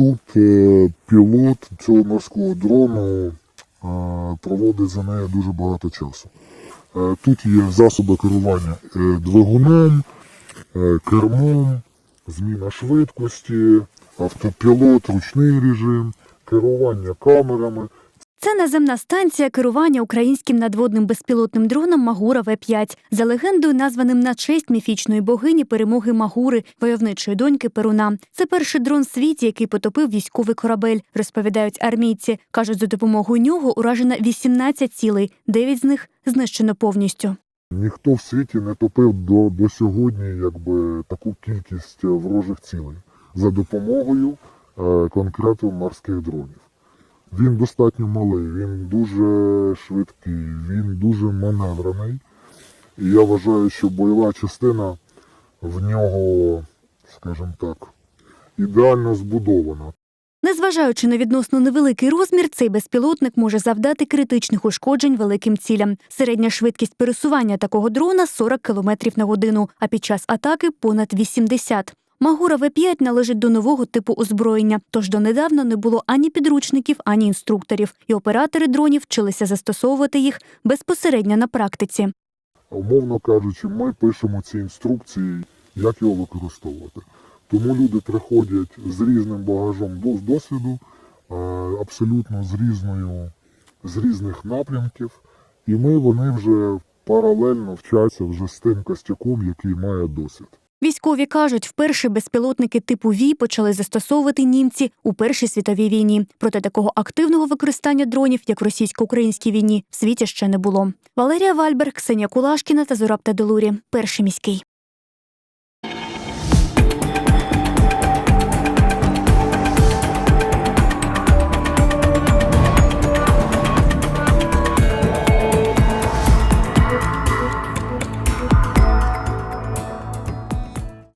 тут е, пілот цього морського дрону е, проводить за нею дуже багато часу. Е, Тут є засоби керування двигуном, кермом, зміна швидкості, автопілот, ручний режим, керування камерами. Це наземна станція керування українським надводним безпілотним дроном Магура В-5, за легендою, названим на честь міфічної богині перемоги Магури, войовничої доньки Перуна. Це перший дрон в світі, який потопив військовий корабель, розповідають армійці. кажуть, за допомогою нього уражено 18 цілей, 9 з них знищено повністю. Ніхто в світі не топив до, до сьогодні якби, таку кількість е, ворожих цілей за допомогою е, конкретно морських дронів. Він достатньо малий, він дуже швидкий, він дуже маневрений. І я вважаю, що бойова частина в нього, скажімо так, ідеально збудована. Незважаючи на відносно невеликий розмір, цей безпілотник може завдати критичних ушкоджень великим цілям. Середня швидкість пересування такого дрона 40 км на годину, а під час атаки понад 80. Магура В-5 належить до нового типу озброєння, тож донедавна не було ані підручників, ані інструкторів, і оператори дронів вчилися застосовувати їх безпосередньо на практиці. Умовно кажучи, ми пишемо ці інструкції, як його використовувати. Тому люди приходять з різним багажом до- досвіду, е, абсолютно з різною, з різних напрямків, і ми вони вже паралельно вчаться вже з тим костяком, який має досвід. Військові кажуть, вперше безпілотники типу ВІ почали застосовувати німці у Першій світовій війні. Проте такого активного використання дронів, як в російсько-українській війні, в світі ще не було. Валерія Вальберг, Ксенія Кулашкіна та Зураб Тадолурі. Перший міський.